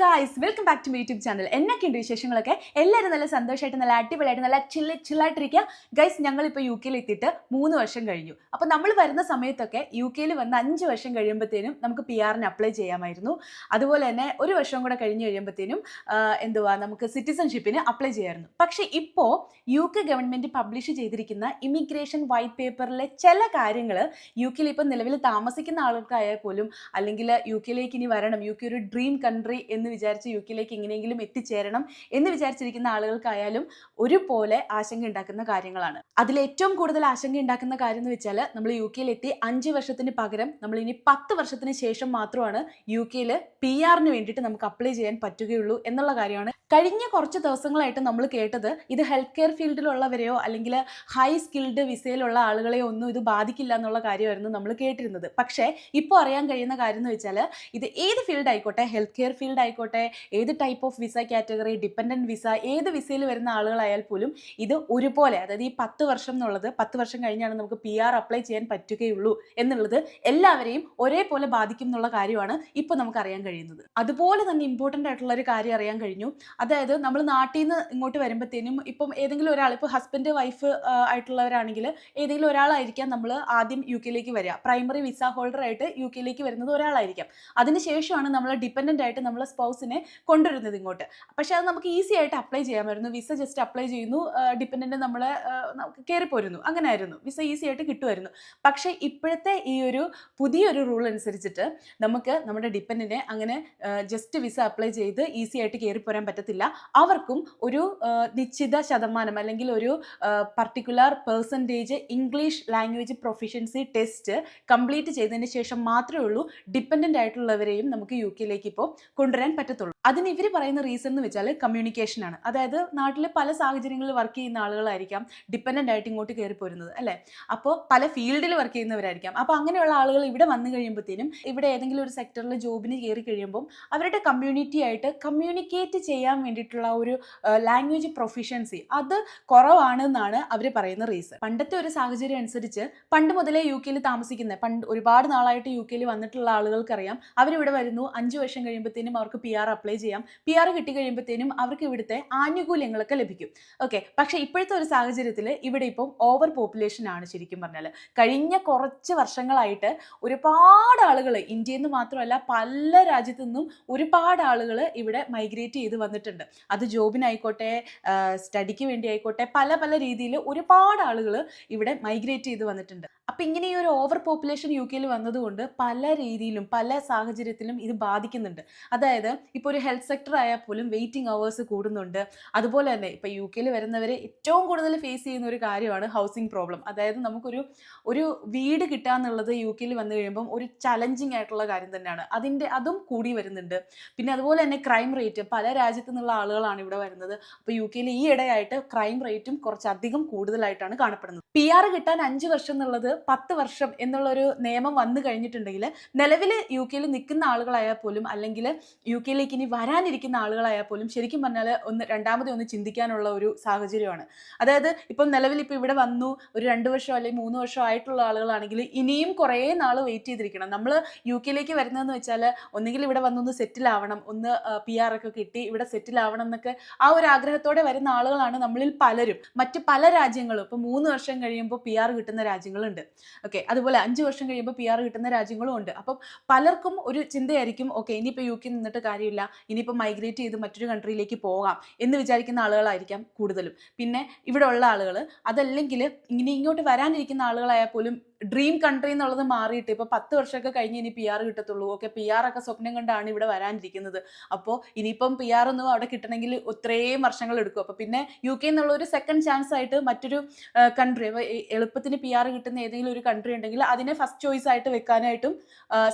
Guys welcome back to YouTube channel എന്നൊക്കെയുണ്ട് വിശേഷങ്ങളൊക്കെ? എല്ലാവരും നല്ല സന്തോഷമായിട്ട് നല്ല അടിപൊളിയായിട്ട് നല്ല ചില്ല് ചില്ലായിട്ടിരിക്കുക ഗൈസ് ഞങ്ങളിപ്പോൾ യു കെയിൽ എത്തിയിട്ട് മൂന്ന് വർഷം കഴിഞ്ഞു. അപ്പോൾ നമ്മൾ വരുന്ന സമയത്തൊക്കെ യു കെയിൽ വന്ന് അഞ്ച് വർഷം കഴിയുമ്പോഴത്തേനും നമുക്ക് പി ആറിന് അപ്ലൈ ചെയ്യാമായിരുന്നു. അതുപോലെ തന്നെ ഒരു വർഷം കൂടെ കഴിഞ്ഞ് കഴിയുമ്പോഴത്തേനും എന്തുവാ നമുക്ക് സിറ്റിസൺഷിപ്പിന് അപ്ലൈ ചെയ്യാമായിരുന്നു. പക്ഷേ ഇപ്പോൾ യു കെ ഗവൺമെന്റ് പബ്ലിഷ് ചെയ്തിരിക്കുന്ന ഇമിഗ്രേഷൻ വൈറ്റ് പേപ്പറിലെ ചില കാര്യങ്ങൾ യു കെയിൽ ഇപ്പം നിലവിൽ താമസിക്കുന്ന ആൾക്കായാൽ പോലും അല്ലെങ്കിൽ യു കെയിലേക്ക് ഇനി വരണം യു കെ ഒരു ഡ്രീം കൺട്രി എന്ന് വിചാരിച്ച് യു കെയിലേക്ക് എങ്ങനെയെങ്കിലും എത്തിച്ചേരണം എന്ന് വിചാരിച്ചിരിക്കുന്ന ആളുകൾക്കായാലും ഒരുപോലെ ആശങ്ക ഉണ്ടാക്കുന്ന കാര്യങ്ങളാണ്. അതിൽ ഏറ്റവും കൂടുതൽ ആശങ്ക ഉണ്ടാക്കുന്ന കാര്യം എന്ന് വെച്ചാൽ നമ്മൾ യു കെയിൽ എത്തി അഞ്ച് വർഷത്തിന് പകരം നമ്മൾ ഇനി പത്ത് വർഷത്തിന് ശേഷം മാത്രമാണ് യു കെയിൽ പി ആറിന് വേണ്ടിയിട്ട് നമുക്ക് അപ്ലൈ ചെയ്യാൻ പറ്റുകയുള്ളൂ എന്നുള്ള കാര്യമാണ്. കഴിഞ്ഞ കുറച്ച് ദിവസങ്ങളായിട്ട് നമ്മൾ കേട്ടത് ഇത് ഹെൽത്ത് കെയർ ഫീൽഡിലുള്ളവരെയോ അല്ലെങ്കിൽ ഹൈ സ്കിൽഡ് വിസയിലുള്ള ആളുകളെയോ ഒന്നും ഇത് ബാധിക്കില്ല എന്നുള്ള കാര്യമായിരുന്നു നമ്മൾ കേട്ടിരുന്നത്. പക്ഷേ ഇപ്പോൾ അറിയാൻ കഴിയുന്ന കാര്യം എന്ന് വെച്ചാൽ ഇത് ഏത് ഫീൽഡ് ആയിക്കോട്ടെ ഹെൽത്ത് കെയർ ഫീൽഡ് ആയിക്കോട്ടെ ഏത് type of visa category dependent visa ഏത് വിസയിൽ വരുന്ന ആളുകളായാൽ പോലും ഇത് ഒരുപോലെ അതായത് ഈ പത്ത് വർഷം എന്നുള്ളത് പത്ത് വർഷം കഴിഞ്ഞാണ് നമുക്ക് പി ആർ അപ്ലൈ ചെയ്യാൻ പറ്റുകയുള്ളൂ എന്നുള്ളത് എല്ലാവരെയും ഒരേപോലെ ബാധിക്കും എന്നുള്ള കാര്യമാണ് ഇപ്പോൾ നമുക്ക് അറിയാൻ കഴിയുന്നത്. അതുപോലെ തന്നെ ഇമ്പോർട്ടന്റ് ആയിട്ടുള്ള ഒരു കാര്യം അറിയാൻ കഴിഞ്ഞു. അതായത് നമ്മൾ നാട്ടിൽ നിന്ന് ഇങ്ങോട്ട് വരുമ്പോഴത്തേനും ഇപ്പം ഏതെങ്കിലും ഒരാൾ ഇപ്പോൾ ഹസ്ബൻഡ് വൈഫ് ആയിട്ടുള്ളവരാണെങ്കിൽ ഏതെങ്കിലും ഒരാളായിരിക്കാം നമ്മൾ ആദ്യം യു കെയിലേക്ക് വരിക പ്രൈമറി വിസ ഹോൾഡർ ആയിട്ട് യു കെയിലേക്ക് വരുന്നത് ഒരാളായിരിക്കാം. അതിനുശേഷമാണ് നമ്മൾ ഡിപ്പെൻഡന്റ് ആയിട്ട് നമ്മളെ സ്പൗസിനെ കൊണ്ടുവരുന്നത് ഇങ്ങോട്ട്. പക്ഷെ അത് നമുക്ക് ഈസി ആയിട്ട് അപ്ലൈ ചെയ്യാൻ ചെയ്യാമായിരുന്നു വിസ ജസ്റ്റ് അപ്ലൈ ചെയ്യുന്നു. ഡിപ്പെൻഡന്റ് നമ്മളെ കയറി പോരുന്നു. അങ്ങനെ ആയിരുന്നു. വിസ ഈസി ആയിട്ട് കിട്ടുമായിരുന്നു. പക്ഷേ ഇപ്പോഴത്തെ ഈ ഒരു പുതിയൊരു റൂൾ അനുസരിച്ചിട്ട് നമുക്ക് നമ്മുടെ ഡിപ്പെൻഡിനെ അങ്ങനെ ജസ്റ്റ് വിസ അപ്ലൈ ചെയ്ത് ഈസി ആയിട്ട് കയറിപ്പോരാൻ പോരാൻ പറ്റത്തില്ല. അവർക്കും ഒരു നിശ്ചിത ശതമാനം അല്ലെങ്കിൽ ഒരു particular percentage English language proficiency test complete ചെയ്തതിന് ശേഷം മാത്രമേ ഉള്ളൂ ഡിപ്പെൻഡന്റ് ആയിട്ടുള്ളവരെയും നമുക്ക് യു കെയിലേക്ക് ഇപ്പോൾ കൊണ്ടുവരാൻ പറ്റത്തുള്ളൂ. അതിന് ഇവർ പറയുന്ന റീസൺ എന്ന് വെച്ചാൽ കമ്മ്യൂണിക്കേഷൻ ആണ്. അതായത് നാട്ടിലെ പല സാഹചര്യങ്ങളിൽ വർക്ക് ചെയ്യുന്ന ആളുകളായിരിക്കാം ഡിപ്പെൻഡന്റ് ആയിട്ട് ഇങ്ങോട്ട് കയറി പോരുന്നത് അല്ലേ? അപ്പോൾ പല ഫീൽഡിൽ വർക്ക് ചെയ്യുന്നവരായിരിക്കാം. അപ്പോൾ അങ്ങനെയുള്ള ആളുകൾ ഇവിടെ വന്നു കഴിയുമ്പോഴത്തേനും ഇവിടെ ഏതെങ്കിലും ഒരു സെക്ടറിൽ ജോബിന് കയറി കഴിയുമ്പം അവരുടെ കമ്മ്യൂണിറ്റി ആയിട്ട് കമ്മ്യൂണിക്കേറ്റ് ചെയ്യാൻ വേണ്ടിയിട്ടുള്ള ഒരു ലാംഗ്വേജ് പ്രൊഫിഷ്യൻസി അത് കുറവാണെന്നാണ് അവർ പറയുന്ന റീസൺ പണ്ടത്തെ ഒരു സാഹചര്യം അനുസരിച്ച് പണ്ട് മുതലേ യു കെയിൽ താമസിക്കുന്ന പണ്ട് ഒരുപാട് നാളായിട്ട് യു കെയിൽ വന്നിട്ടുള്ള ആളുകൾക്കറിയാം അവരിവിടെ വരുന്നു അഞ്ച് വർഷം കഴിയുമ്പോഴത്തേനും അവർക്ക് പി ആർ അപ്ലൈ ചെയ്യാം. പി ആർ കിട്ടിക്കഴിയുമ്പോഴത്തേനും അവർക്ക് ഇവിടുത്തെ ആനുകൂല്യങ്ങളൊക്കെ ലഭിക്കും. ഓക്കെ പക്ഷേ ഇപ്പോഴത്തെ ഒരു സാഹചര്യത്തിൽ ഇവിടെ ഇപ്പം ഓവർ പോപ്പുലേഷൻ ആണ് ശരിക്കും പറഞ്ഞാൽ കഴിഞ്ഞ കുറച്ച് വർഷങ്ങളായിട്ട് ഒരുപാട് ആളുകൾ ഇന്ത്യയിൽ നിന്ന് മാത്രമല്ല പല രാജ്യത്തു നിന്നും ഒരുപാട് ആളുകൾ ഇവിടെ മൈഗ്രേറ്റ് ചെയ്ത് വന്നിട്ടുണ്ട്. അത് ജോബിനായിക്കോട്ടെ സ്റ്റഡിക്ക് വേണ്ടി ആയിക്കോട്ടെ പല പല രീതിയിൽ ഒരുപാട് ആളുകൾ ഇവിടെ മൈഗ്രേറ്റ് ചെയ്ത് വന്നിട്ടുണ്ട്. അപ്പം ഇങ്ങനെ ഈ ഒരു ഓവർ പോപ്പുലേഷൻ യു കെയിൽ വന്നതുകൊണ്ട് പല രീതിയിലും പല സാഹചര്യത്തിലും ഇത് ബാധിക്കുന്നുണ്ട്. അതായത് ഇപ്പോൾ ഒരു ഹെൽത്ത് സെക്ടർ ആയാൽ പോലും വെയിറ്റിംഗ് അവേഴ്സ് കൂടുന്നുണ്ട്. അതുപോലെ തന്നെ ഇപ്പോൾ യു കെയിൽ വരുന്നവർ ഏറ്റവും കൂടുതൽ ഫേസ് ചെയ്യുന്ന ഒരു കാര്യമാണ് ഹൗസിംഗ് പ്രോബ്ലം അതായത് നമുക്കൊരു ഒരു വീട് കിട്ടുക എന്നുള്ളത് യു കെയിൽ വന്നു കഴിയുമ്പം ഒരു ചലഞ്ചിങ് ആയിട്ടുള്ള കാര്യം തന്നെയാണ്. അതിന്റെ അതും കൂടി വരുന്നുണ്ട്. പിന്നെ അതുപോലെ തന്നെ ക്രൈം റേറ്റ് പല രാജ്യത്തു നിന്നുള്ള ആളുകളാണ് ഇവിടെ വരുന്നത്. അപ്പോൾ യു കെയിൽ ഈ ഇടയായിട്ട് ക്രൈം റേറ്റും കുറച്ചധികം കൂടുതലായിട്ടാണ് കാണപ്പെടുന്നത്. പി ആർ കിട്ടാൻ അഞ്ച് വർഷം എന്നുള്ളത് പത്ത് വർഷം എന്നുള്ള ഒരു നിയമം വന്നു കഴിഞ്ഞിട്ടുണ്ടെങ്കിൽ നിലവിൽ യു കെയിൽ നിൽക്കുന്ന ആളുകളായാൽ പോലും അല്ലെങ്കിൽ യു കെയിലേക്ക് ഇനി വരാനിരിക്കുന്ന ആളുകളായാൽ പോലും ശരിക്കും പറഞ്ഞാൽ ഒന്ന് രണ്ടാമത് ഒന്ന് ചിന്തിക്കാനുള്ള ഒരു സാഹചര്യമാണ്. അതായത് ഇപ്പം നിലവിൽ ഇപ്പോൾ ഇവിടെ വന്നു ഒരു രണ്ട് വർഷം അല്ലെങ്കിൽ മൂന്ന് വർഷം ആയിട്ടുള്ള ആളുകളാണെങ്കിൽ ഇനിയും കുറേ നാൾ വെയിറ്റ് ചെയ്തിരിക്കണം. നമ്മൾ യു കെയിലേക്ക് വരുന്നതെന്ന് വെച്ചാൽ ഒന്നുകിൽ ഇവിടെ വന്നൊന്ന് സെറ്റിൽ ആവണം ഒന്ന് പി ആർ ഒക്കെ കിട്ടി ഇവിടെ സെറ്റിൽ ആവണം എന്നൊക്കെ ആ ഒരു ആഗ്രഹത്തോടെ വരുന്ന ആളുകളാണ് നമ്മളിൽ പലരും. മറ്റ് പല രാജ്യങ്ങളും ഇപ്പോൾ മൂന്ന് വർഷം കഴിയുമ്പോൾ പി ആർ കിട്ടുന്ന രാജ്യങ്ങളുണ്ട്. ഓക്കെ അതുപോലെ അഞ്ച് വർഷം കഴിയുമ്പോൾ പി ആർ കിട്ടുന്ന രാജ്യങ്ങളും ഉണ്ട്. അപ്പം പലർക്കും ഒരു ചിന്തയായിരിക്കും ഓക്കെ ഇനിയിപ്പോൾ യു കെ നിന്നിട്ട് കാര്യമില്ല. ഇനിയിപ്പോൾ മൈഗ്രേറ്റ് ചെയ്ത് മറ്റൊരു കൺട്രിയിലേക്ക് പോകാം എന്ന് വിചാരിക്കുന്ന ആളുകളായിരിക്കാം കൂടുതലും. പിന്നെ ഇവിടെ ഉള്ള ആളുകൾ അതല്ലെങ്കിൽ ഇനി ഇങ്ങോട്ട് വരാനിരിക്കുന്ന ആളുകളായാൽ പോലും ഡ്രീം കൺട്രി എന്നുള്ളത് മാറിയിട്ട്. ഇപ്പോൾ പത്ത് വർഷമൊക്കെ കഴിഞ്ഞ് ഇനി പി ആർ കിട്ടത്തുള്ളൂ. ഓക്കെ പി ആർ ഒക്കെ സ്വപ്നം കണ്ടാണ് ഇവിടെ വരാനിരിക്കുന്നത്. അപ്പോൾ ഇനിയിപ്പം പി ആർ ഒന്നും അവിടെ കിട്ടണമെങ്കിൽ ഇത്രയും വർഷങ്ങൾ എടുക്കും. അപ്പോൾ പിന്നെ യു കെ എന്നുള്ള ഒരു സെക്കൻഡ് ചാൻസ് ആയിട്ട് മറ്റൊരു കൺട്രി എളുപ്പത്തിന് പി ആർ കിട്ടുന്ന ഏതെങ്കിലും ഒരു കൺട്രി ഉണ്ടെങ്കിൽ അതിനെ ഫസ്റ്റ് ചോയ്സ് ആയിട്ട് വെക്കാനായിട്ടും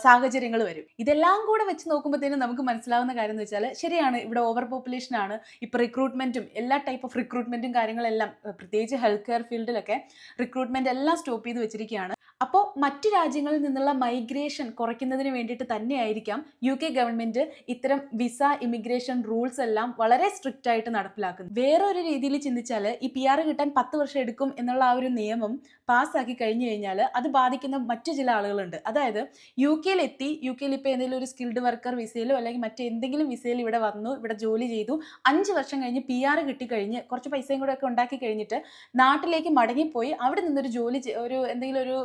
സാഹചര്യങ്ങൾ വരും. ഇതെല്ലാം കൂടെ വെച്ച് നോക്കുമ്പോഴത്തേനും നമുക്ക് മനസ്സിലാവുന്ന കാര്യം എന്ന് വെച്ചാൽ ശരിയാണ് ഇവിടെ ഓവർ പോപ്പുലേഷൻ ആണ്. ഇപ്പോൾ റിക്രൂട്ട്മെന്റും എല്ലാ ടൈപ്പ് ഓഫ് റിക്രൂട്ട്മെന്റും കാര്യങ്ങളെല്ലാം പ്രത്യേകിച്ച് ഹെൽത്ത് കെയർ ഫീൽഡിലൊക്കെ റിക്രൂട്ട്മെന്റ് എല്ലാം സ്റ്റോപ്പ് ചെയ്ത് വെച്ചിരിക്കുകയാണ്. അപ്പോൾ മറ്റു രാജ്യങ്ങളിൽ നിന്നുള്ള മൈഗ്രേഷൻ കുറയ്ക്കുന്നതിന് വേണ്ടിയിട്ട് തന്നെയായിരിക്കാം യു കെ ഗവൺമെന്റ് ഇത്തരം വിസ ഇമിഗ്രേഷൻ റൂൾസ് എല്ലാം വളരെ സ്ട്രിക്റ്റ് ആയിട്ട് നടപ്പിലാക്കുന്നത്. വേറൊരു രീതിയിൽ ചിന്തിച്ചാൽ ഈ പി ആർ കിട്ടാൻ പത്ത് വർഷം എടുക്കും എന്നുള്ള ആ ഒരു നിയമം പാസ്സാക്കി കഴിഞ്ഞു കഴിഞ്ഞാൽ അത് ബാധിക്കുന്ന മറ്റു ചില ആളുകളുണ്ട്. അതായത് യു കെയിൽ എത്തി യു കെയിൽ ഇപ്പോൾ എന്തെങ്കിലും ഒരു സ്കിൽഡ് വർക്കർ വിസയിലോ അല്ലെങ്കിൽ മറ്റെന്തെങ്കിലും വിസയിൽ ഇവിടെ വന്നു ഇവിടെ ജോലി ചെയ്തു അഞ്ച് വർഷം കഴിഞ്ഞ് പി ആർ കിട്ടിക്കഴിഞ്ഞ് കുറച്ച് പൈസയും കൂടെ ഒക്കെ ഉണ്ടാക്കി കഴിഞ്ഞിട്ട് നാട്ടിലേക്ക് മടങ്ങിപ്പോയി അവിടെ നിന്നൊരു ജോലി ഒരു എന്തെങ്കിലും ഒരു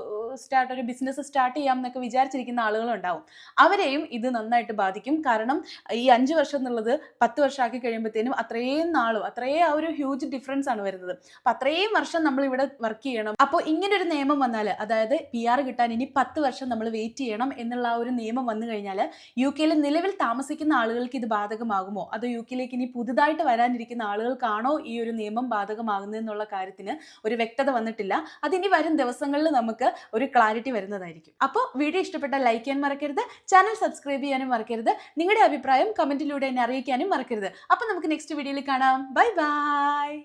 സ്റ്റാർട്ട് ഒരു ബിസിനസ് സ്റ്റാർട്ട് ചെയ്യാം എന്നൊക്കെ വിചാരിച്ചിരിക്കുന്ന ആളുകളുണ്ടാവും. അവരെയും ഇത് നന്നായിട്ട് ബാധിക്കും. കാരണം ഈ അഞ്ച് വർഷം എന്നുള്ളത് പത്ത് വർഷമാക്കി കഴിയുമ്പോഴത്തേനും അത്രയും നാളും അത്രയും ആ ഒരു ഹ്യൂജ് ഡിഫറൻസ് ആണ് വരുന്നത്. അപ്പം അത്രയും വർഷം നമ്മൾ ഇവിടെ വർക്ക് ചെയ്യണം. അപ്പോൾ ഇങ്ങനെ ഒരു നിയമം വന്നാൽ അതായത് പി ആർ കിട്ടാൻ ഇനി പത്ത് വർഷം നമ്മൾ വെയിറ്റ് ചെയ്യണം എന്നുള്ള ആ ഒരു നിയമം വന്നു കഴിഞ്ഞാൽ യു കെയിൽ നിലവിൽ താമസിക്കുന്ന ആളുകൾക്ക് ഇത് ബാധകമാകുമോ? അതോ യു കെയിലേക്ക് ഇനി പുതുതായിട്ട് വരാനിരിക്കുന്ന ആളുകൾക്കാണോ ഈ ഒരു നിയമം ബാധകമാകുന്നത് എന്നുള്ള കാര്യത്തിന് ഒരു വ്യക്തത വന്നിട്ടില്ല. അതിനി വരും ദിവസങ്ങളിൽ നമുക്ക് ഒരു ക്ലാരിറ്റി വരുന്നതായിരിക്കും. അപ്പോൾ വീഡിയോ ഇഷ്ടപ്പെട്ട ലൈക്ക് ചെയ്യാൻ മറക്കരുത് ചാനൽ സബ്സ്ക്രൈബ് ചെയ്യാനും മറക്കരുത് നിങ്ങളുടെ അഭിപ്രായം കമന്റിലൂടെ എന്നെ അറിയിക്കാനും മറക്കരുത്. അപ്പോൾ നമുക്ക് നെക്സ്റ്റ് വീഡിയോയിൽ കാണാം. Bye bye